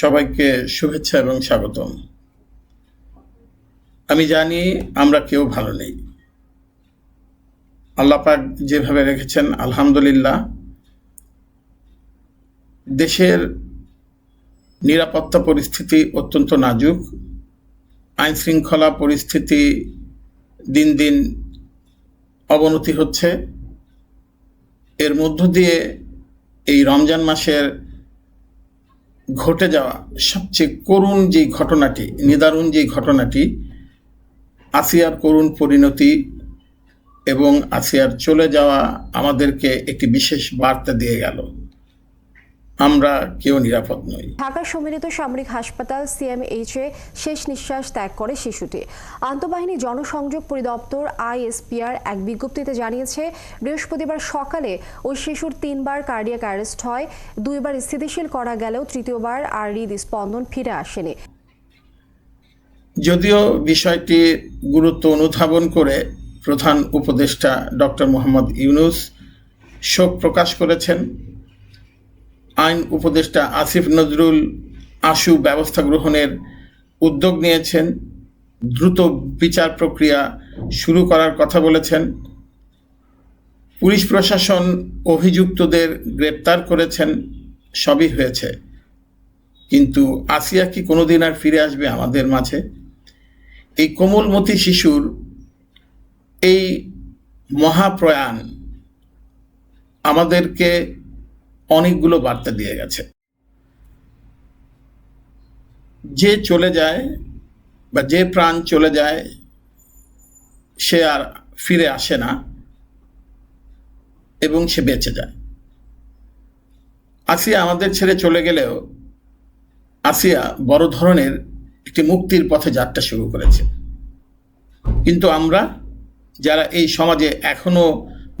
সবাইকে শুভেচ্ছা এবং স্বাগতম। আমি জানি আমরা কেউ ভালো নেই। আল্লাপাক যেভাবে রেখেছেন, আলহামদুলিল্লাহ, দেশের নিরাপত্তা পরিস্থিতি অত্যন্ত নাজুক, আইন শৃঙ্খলা পরিস্থিতি দিন দিন অবনতি হচ্ছে। এর মধ্য দিয়ে এই রমজান মাসের ঘটে যাওয়া সবচেয়ে করুণ যে ঘটনাটি, নিদারুণ যে ঘটনাটি, আসিয়ার করুণ পরিণতি এবং আসিয়ার চলে যাওয়া আমাদেরকে একটি বিশেষ বার্তা দিয়ে গেল। আমরা কেউ নিরাপদ নই। ঢাকা সম্মিলিত সামরিক হাসপাতাল সিএমএইচ এ শেষ নিঃশ্বাস ত্যাগ করে শিশুটি। আন্তঃবাহিনী জনসংযোগ পরিদপ্তর আইএসপিআর এক বিজ্ঞপ্তিতে জানিয়েছে বৃহস্পতিবার সকালে ওই শিশুর তিনবার কার্ডিয়াক অ্যারেস্ট হয় দুইবার স্থিতিশীল করা গেলেও তৃতীয়বার আর হৃদস্পন্দন ফিরে আসেনি। যদিও বিষয়টি গুরুত্ব অনুধাবন করে প্রধান উপদেষ্টা ডক্টর মোহাম্মদ ইউনুস শোক প্রকাশ করেছেন আইন উপদেষ্টা আসিফ নজরুল আশু ব্যবস্থা গ্রহণের উদ্যোগ নিয়েছেন। দ্রুত বিচার প্রক্রিয়া শুরু করার কথা বলেছেন। পুলিশ প্রশাসন অভিযুক্তদের গ্রেপ্তার করেছেন, সবই হয়েছে। কিন্তু আসিয়া কি কোনোদিন আর ফিরে আসবে আমাদের মাঝে? এই কোমলমতি শিশুর এই মহাপ্রয়াণ আমাদেরকে অনেকগুলো বার্তা দিয়ে গেছে। যে চলে যায় বা যে প্রাণ চলে যায়, সে আর ফিরে আসে না এবং সে বেঁচে যায়। আসিয়া আমাদের ছেড়ে চলে গেলেও আসিয়া বড় ধরনের একটি মুক্তির পথে যাত্রা শুরু করেছে। কিন্তু আমরা যারা এই সমাজে এখনও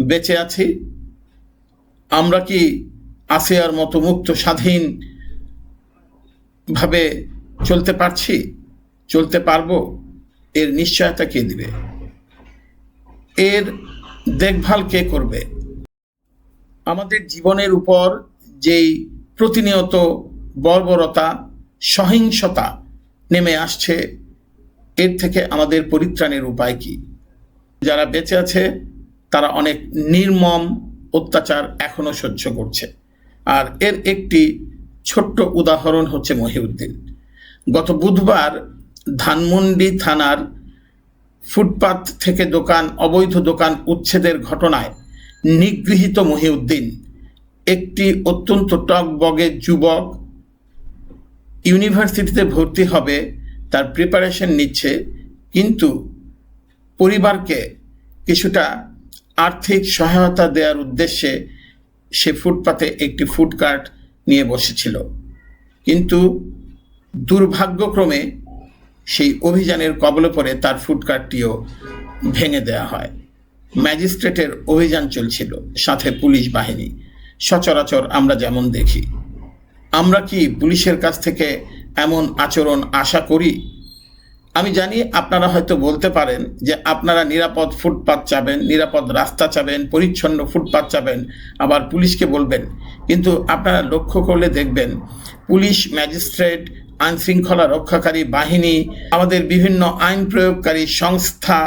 বেঁচে আছি, আমরা কি আসিয়ার মতো মুক্ত, স্বাধীন ভাবে চলতে পারছি? চলতে পারব? এর নিশ্চয়তা কে দিবে? এর দেখভাল কে করবে? আমাদের জীবনের উপর যেই প্রতিনিয়ত বর্বরতা, সহিংসতা নেমে আসছে, এর থেকে আমাদের পরিত্রাণের উপায় কি? যারা বেঁচে আছে, তারা অনেক নির্মম অত্যাচার এখনও সহ্য করছে। আর এর একটি ছোট্ট উদাহরণ হচ্ছে মহিউদ্দিন। গত বুধবার ধানমন্ডি থানার ফুটপাত থেকে দোকান, অবৈধ দোকান উচ্ছেদের ঘটনায় নিগৃহীত মহিউদ্দিন, একটি অত্যন্ত টকবগে যুবক, ইউনিভার্সিটিতে ভর্তি হবে, তার প্রিপারেশন নিচ্ছে, কিন্তু পরিবারকে কিছুটা আর্থিক সহায়তা দেওয়ার উদ্দেশ্যে সে ফুটপাতে একটি ফুড কার্ট নিয়ে বসেছিল। কিন্তু দুর্ভাগ্যক্রমে সেই অভিযানের কবলে পড়ে তার ফুড কার্টটিও ভেঙে দেওয়া হয়। ম্যাজিস্ট্রেটের অভিযান চলছিল, সাথে পুলিশ বাহিনী। সচরাচর আমরা যেমন দেখি। আমরা কি পুলিশের কাছ থেকে এমন আচরণ আশা করি? আমি জানি আপনারা হয়তো বলতে পারেন যে আপনারা নিরাপদ ফুটপাত চাবেন, নিরাপদ রাস্তা চাবেন, পরিচ্ছন্ন ফুটপাত চাবেন, আবার পুলিশকে বলবেন। কিন্তু আপনারা লক্ষ্য করলে দেখবেন, পুলিশ, ম্যাজিস্ট্রেট আইন শৃঙ্খলা রক্ষাকারী বাহিনী, আমাদের বিভিন্ন আইন প্রয়োগকারী সংস্থা,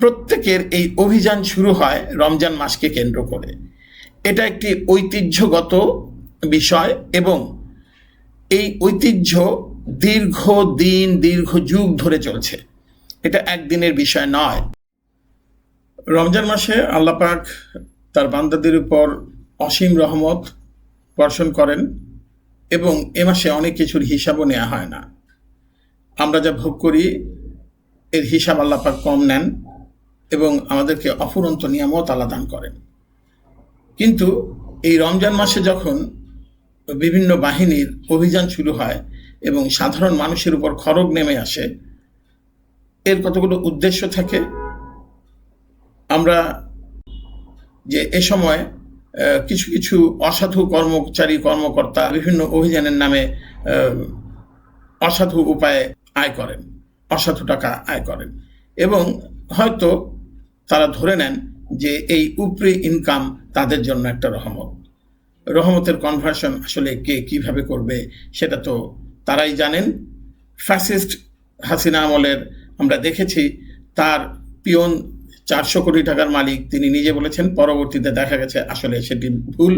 প্রত্যেকের এই অভিযান শুরু হয় রমজান মাসকে কেন্দ্র করে। এটা একটি ঐতিহ্যগত বিষয় এবং এই ঐতিহ্য দীর্ঘ দিন দীর্ঘ যুগ ধরে চলছে। এটা একদিনের বিষয় নয়। রমজান মাসে আল্লাপাক তার বান্দাদের উপর অসীম রহমত বর্ষণ করেন এবং এ মাসে অনেক কিছুর হিসাবও নেওয়া হয় না। আমরা যা ভোগ করি, এর হিসাব আল্লাপাক কম নেন এবং আমাদেরকে অফুরন্ত নিয়ামত আল্লাহ দান করেন। কিন্তু এই রমজান মাসে যখন বিভিন্ন বাহিনীর অভিযান শুরু হয় এবং সাধারণ মানুষের উপর খড়গ নেমে আসে। এর কতগুলো উদ্দেশ্য থাকে? আমরা যে এ সময় কিছু কিছু অসাধু কর্মচারী, কর্মকর্তা বিভিন্ন অভিযানের নামে অসাধু উপায়ে আয় করেন, অসাধু টাকা আয় করেন এবং হয়তো তারা ধরে নেন যে এই উপরি ইনকাম তাদের জন্য একটা রহমত। রহমতের কনভার্সন আসলে কে কীভাবে করবে সেটা তো তারাই জানেন, ফ্যাসিস্ট হাসিনা আমলের আমরা দেখেছি, তার পিয়ন চারশো কোটি টাকার মালিক তিনি নিজে বলেছেন, পরবর্তীতে দেখা গেছে আসলে সেটি ভুল,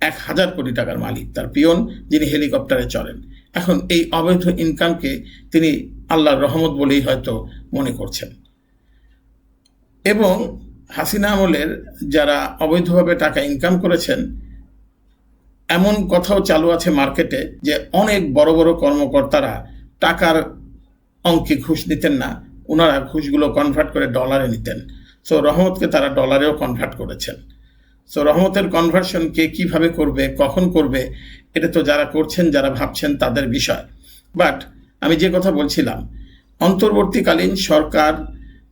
এক হাজার কোটি টাকার মালিক তার পিয়ন, যিনি হেলিকপ্টারে চড়েন। এখন এই অবৈধ ইনকামকে তিনি আল্লাহর রহমত বলেই হয়তো মনে করছেন। এবং হাসিনা আমলের যারা অবৈধভাবে টাকা ইনকাম করেছেন এমন কথাও চালু আছে মার্কেটে যে অনেক বড় বড় কর্মকর্তারা টাকার অঙ্কে ঘুষ নিতেন না ওনারা ঘুষগুলো কনভার্ট করে ডলারে নিতেন। সো রহমতকে তারা ডলারেও কনভার্ট করেছেন। সো রহমতের কনভার্সন কে কীভাবে করবে, কখন করবে, এটা তো যারা করছেন, যারা ভাবছেন তাদের বিষয়। বাট আমি যে কথা বলছিলাম, অন্তর্বর্তীকালীন সরকার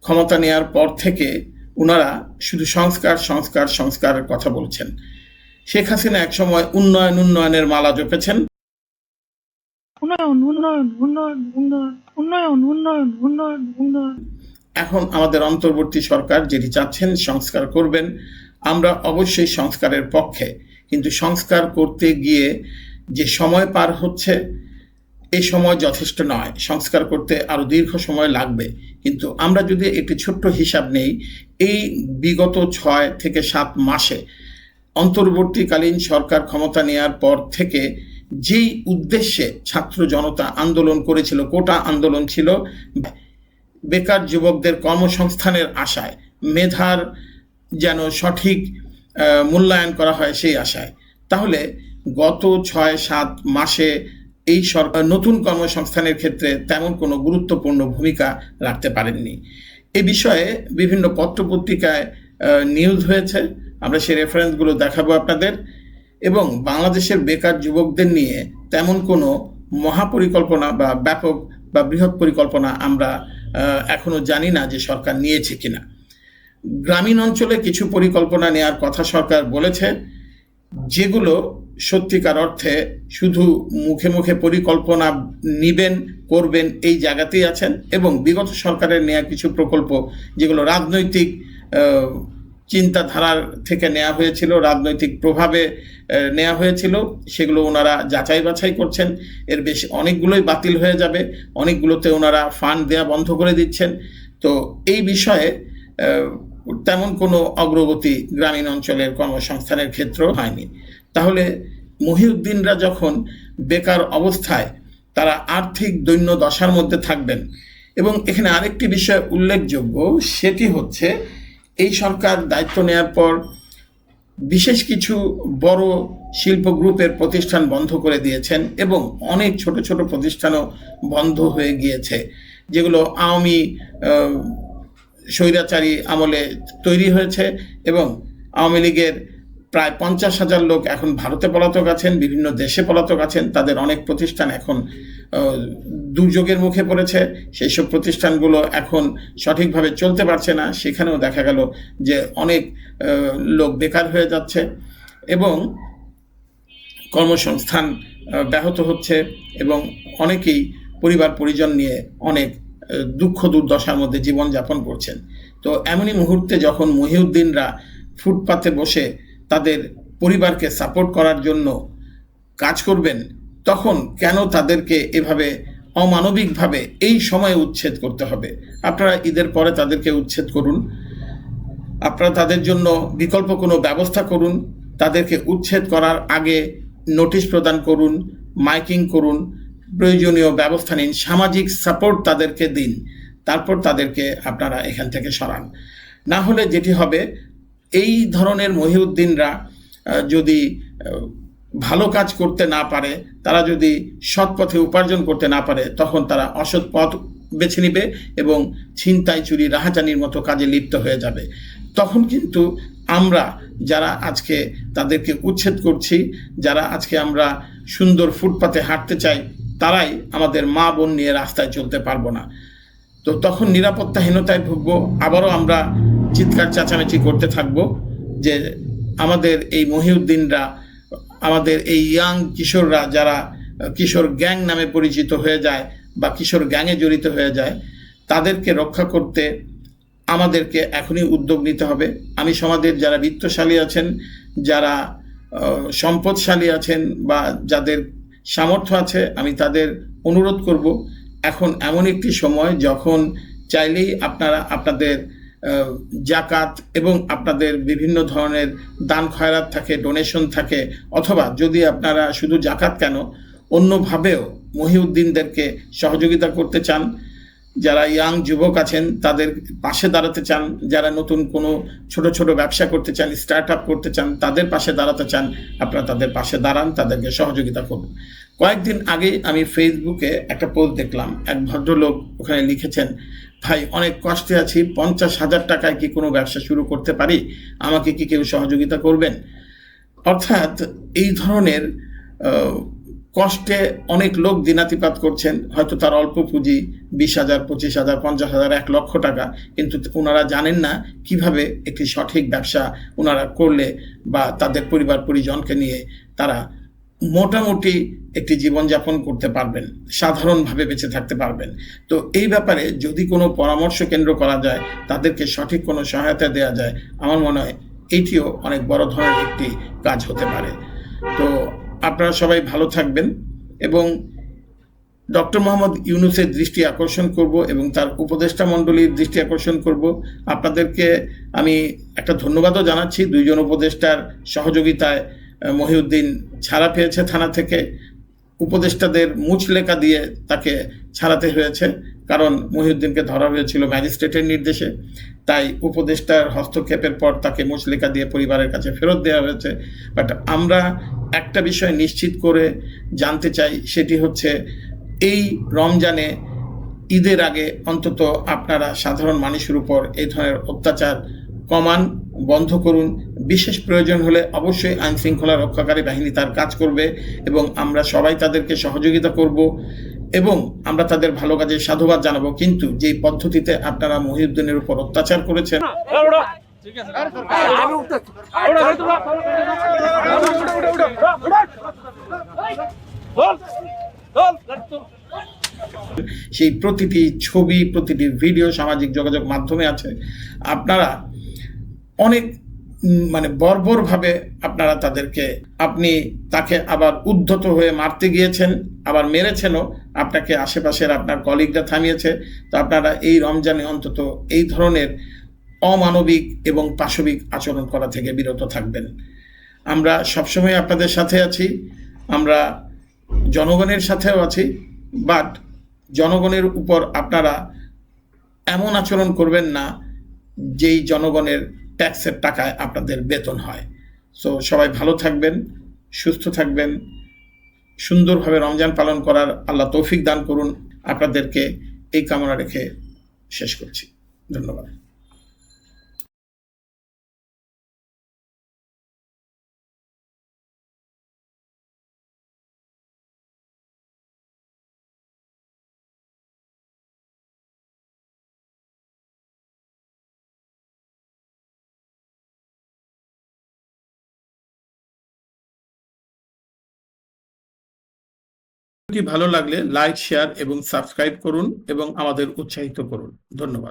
ক্ষমতা নেয়ার পর থেকে ওনারা শুধু সংস্কার সংস্কার, সংস্কারের কথা বলছেন। শেখ হাসিনা একসময় উন্নয়ন উন্নয়নের মালা জপেছেন। উন্নয়ন উন্নয়ন উন্নয়ন উন্নয়ন উন্নয়ন উন্নয়ন উন্নয়ন উন্নয়ন। এখন আমাদের অন্তর্বর্তী সরকার যেটি চাচ্ছেন সংস্কার করবেন আমরা অবশ্যই সংস্কারের পক্ষে। কিন্তু সংস্কার করতে গিয়ে যে সময় পার হচ্ছে এই সময় যথেষ্ট নয়। সংস্কার করতে আরও দীর্ঘ সময় লাগবে। কিন্তু আমরা যদি একটি ছোট্ট হিসাব নেই এই বিগত ছয় থেকে সাত মাসে অন্তর্বর্তীকালীন সরকার ক্ষমতা নেয়ার পর থেকে যেই উদ্দেশ্যে ছাত্র জনতা আন্দোলন করেছিল, কোটা আন্দোলন ছিল, বেকার যুবকদের কর্মসংস্থানের আশায়, মেধার যেন সঠিক মূল্যায়ন করা হয় সেই আশায়। তাহলে গত ছয় সাত মাসে এই সরকার নতুন কর্মসংস্থানের ক্ষেত্রে তেমন কোনো গুরুত্বপূর্ণ ভূমিকা রাখতে পারেননি। এ বিষয়ে বিভিন্ন পত্রপত্রিকায় নিউজ হয়েছে। আমরা সেই রেফারেন্সগুলো দেখাবো আপনাদের। এবং বাংলাদেশের বেকার যুবকদের নিয়ে তেমন কোনো মহাপরিকল্পনা বা ব্যাপক বা বৃহৎ পরিকল্পনা আমরা আহ, এখনও জানি না যে সরকার নিয়েছে কিনা। গ্রামীণ অঞ্চলে কিছু পরিকল্পনা নেওয়ার কথা সরকার বলেছে যেগুলো সত্যিকার অর্থে শুধু মুখে মুখে পরিকল্পনা নিবেন করবেন এই জায়গাতেই আছেন এবং বিগত সরকারের নেওয়া কিছু প্রকল্প যেগুলো রাজনৈতিক চিন্তাধারার থেকে নেওয়া হয়েছিল, রাজনৈতিক প্রভাবে নেওয়া হয়েছিল, সেগুলো ওনারা যাচাই বাছাই করছেন। এর বেশি অনেকগুলোই বাতিল হয়ে যাবে, অনেকগুলোতে ওনারা ফান্ড দেওয়া বন্ধ করে দিচ্ছেন। তো এই বিষয়ে তেমন কোনো অগ্রগতি গ্রামীণ অঞ্চলের কর্মসংস্থানের ক্ষেত্রেও হয়নি। তাহলে মহিউদ্দিনরা যখন বেকার অবস্থায় তারা আর্থিক দৈন্য দশার মধ্যে থাকবেন। এবং এখানে আরেকটি বিষয় উল্লেখযোগ্য, সেটি হচ্ছে এই সরকার দায়িত্ব নেওয়ার পর বিশেষ কিছু বড় শিল্প গ্রুপের প্রতিষ্ঠান বন্ধ করে দিয়েছেন এবং অনেক ছোট ছোট প্রতিষ্ঠানও বন্ধ হয়ে গিয়েছে, যেগুলো আওয়ামী স্বৈরাচারী আমলে তৈরি হয়েছে এবং আওয়ামী লীগের প্রায় পঞ্চাশ হাজার লোক এখন ভারতে পলাতক আছেন, বিভিন্ন দেশে পলাতক আছেন, তাদের অনেক প্রতিষ্ঠান এখন দুর্যোগের মুখে পড়েছে। সেই সব প্রতিষ্ঠানগুলো এখন সঠিকভাবে চলতে পারছে না। সেখানেও দেখা গেল যে অনেক লোক বেকার হয়ে যাচ্ছে এবং কর্মসংস্থান ব্যাহত হচ্ছে এবং অনেকেই পরিবার, পরিজন নিয়ে অনেক দুঃখ, দুর্দশার মধ্যে জীবনযাপন করছেন। তো এমনই মুহূর্তে যখন মহিউদ্দিনরা ফুটপাতে বসে তাদের পরিবারকে সাপোর্ট করার জন্য কাজ করবেন তখন কেন তাদেরকে এভাবে অমানবিকভাবে এই সময়ে উচ্ছেদ করতে হবে? আপনারা ঈদের পরে তাদেরকে উচ্ছেদ করুন। আপনারা তাদের জন্য বিকল্প কোনো ব্যবস্থা করুন। তাদেরকে উচ্ছেদ করার আগে নোটিশ প্রদান করুন, মাইকিং করুন, প্রয়োজনীয় ব্যবস্থা নিন, সামাজিক সাপোর্ট তাদেরকে দিন, তারপর তাদেরকে আপনারা এখান থেকে সরান। না হলে যেটি হবে, এই ধরনের মহিউদ্দিনরা যদি ভালো কাজ করতে না পারে তারা যদি সৎ পথে উপার্জন করতে না পারে, তখন তারা অসৎ পথ বেছে নিবে এবং ছিনতাই, চুরি, রাহাজানির মতো কাজে লিপ্ত হয়ে যাবে। তখন কিন্তু আমরা যারা আজকে তাদেরকে উচ্ছেদ করছি, যারা আজকে আমরা সুন্দর ফুটপাতে হাঁটতে চাই, তারাই আমাদের মা বোন নিয়ে রাস্তায় চলতে পারব না। তো তখন নিরাপত্তাহীনতায় ভুগবো, আবারও আমরা চিৎকার, চেঁচামেচি করতে থাকব যে আমাদের এই মহিউদ্দিনরা আমাদের এই ইয়াং কিশোররা যারা, কিশোর গ্যাং নামে পরিচিত হয়ে যায় বা কিশোর গ্যাংয়ে জড়িত হয়ে যায়, তাদেরকে রক্ষা করতে আমাদেরকে এখনই উদ্যোগ নিতে হবে। আমি সমাজের যারা বিত্তশালী আছেন, যারা সম্পদশালী আছেন বা যাদের সামর্থ্য আছে, আমি তাদের অনুরোধ করব, এখন এমন একটি সময় যখন চাইলেই আপনারা, আপনাদের জাকাত এবং আপনাদের বিভিন্ন ধরনের দান খয়রাত থাকে ডোনেশন থাকে, অথবা যদি আপনারা শুধু জাকাত কেন, অন্যভাবেও মহিউদ্দিনদেরকে সহযোগিতা করতে চান, যারা ইয়াং যুবক আছেন, তাদের পাশে দাঁড়াতে চান, যারা নতুন কোনো ছোট ছোট ব্যবসা করতে চান স্টার্ট আপ করতে চান, তাদের পাশে দাঁড়াতে চান, আপনারা তাদের পাশে দাঁড়ান, তাদেরকে সহযোগিতা করুন। কয়েকদিন আগে আমি ফেসবুকে একটা পোস্ট দেখলাম, এক ভদ্রলোক ওখানে লিখেছেন ভাই, অনেক কষ্টে আছি। পঞ্চাশ হাজার টাকায় কি কোনো ব্যবসা শুরু করতে পারি? আমাকে কি কেউ সহযোগিতা করবেন? অর্থাৎ এই ধরনের কষ্টে অনেক লোক দিনাতিপাত করছেন। হয়তো তার অল্প পুঁজি, বিশ হাজার, পঁচিশ হাজার, পঞ্চাশ হাজার, এক লক্ষ টাকা। কিন্তু ওনারা জানেন না কীভাবে একটি সঠিক ব্যবসা ওনারা করলে বা তাদের পরিবার পরিজনকে নিয়ে তারা মোটামুটি একটি জীবনযাপন করতে পারবেন, সাধারণভাবে বেঁচে থাকতে পারবেন। তো এই ব্যাপারে যদি কোনো পরামর্শ কেন্দ্র করা যায়, তাদেরকে সঠিক কোনো সহায়তা দেওয়া যায়, আমার মনে হয় এইটিও অনেক বড় ধরনের একটি কাজ হতে পারে। তো আপনারা সবাই ভালো থাকবেন এবং ডক্টর মোহাম্মদ ইউনুসের দৃষ্টি আকর্ষণ করব এবং তার উপদেষ্টা মণ্ডলীর দৃষ্টি আকর্ষণ করব। আপনাদেরকে আমি একটা ধন্যবাদও জানাচ্ছি। দুইজন উপদেষ্টার সহযোগিতায় মহিউদ্দিন ছাড়া পেয়েছে থানা থেকে। উপদেষ্টাদের মুচলেখা দিয়ে তাকে ছাড়াতে হয়েছে, কারণ মহিউদ্দিনকে ধরা হয়েছিল ম্যাজিস্ট্রেটের নির্দেশে। তাই উপদেষ্টার হস্তক্ষেপের পর তাকে মুচলেখা দিয়ে পরিবারের কাছে ফেরত দেওয়া হয়েছে। বাট আমরা একটা বিষয় নিশ্চিত করে জানতে চাই, সেটি হচ্ছে এই রমজানে ঈদের আগে অন্তত আপনারা সাধারণ মানুষের উপর এই ধরনের অত্যাচার কমান। বন্ধ করুন। বিশেষ প্রয়োজন হলে অবশ্যই আইন শৃঙ্খলা রক্ষাকারী বাহিনী তার কাজ করবে এবং আমরা সবাই তাদেরকে সহযোগিতা করব এবং আমরা তাদের ভালো কাজে সাধুবাদ জানাব। কিন্তু যেই পদ্ধতিতে আপনারা মহিউদ্দিনের উপর অত্যাচার করেছেন সেই প্রতিটি ছবি প্রতিটি ভিডিও সামাজিক যোগাযোগ মাধ্যমে আছে। আপনারা অনেক মানে বর্বরভাবে আপনারা তাদেরকে, আপনি তাকে আবার উদ্ধত হয়ে মারতে গিয়েছেন, আবার মেরেছেনও, আপনাকে আশেপাশের আপনার কলিগরা থামিয়েছে। তো আপনারা এই রমজানে অন্তত এই ধরনের অমানবিক এবং পাশবিক আচরণ করা থেকে বিরত থাকবেন। আমরা সবসময় আপনাদের সাথে আছি, আমরা জনগণের সাথেও আছি, বাট জনগণের উপর আপনারা এমন আচরণ করবেন না, যেই জনগণের ট্যাক্সের টাকায় আপনাদের বেতন হয়। সো সবাই ভালো থাকবেন, সুস্থ থাকবেন, সুন্দরভাবে রমজান পালন করার আল্লাহ তৌফিক দান করুন। আপনাদেরকে এই কামনা রেখে শেষ করছি। ধন্যবাদ। ভিডিওটি ভালো লাগলে লাইক শেয়ার এবং সাবস্ক্রাইব করুন এবং আমাদের উৎসাহিত করুন। ধন্যবাদ।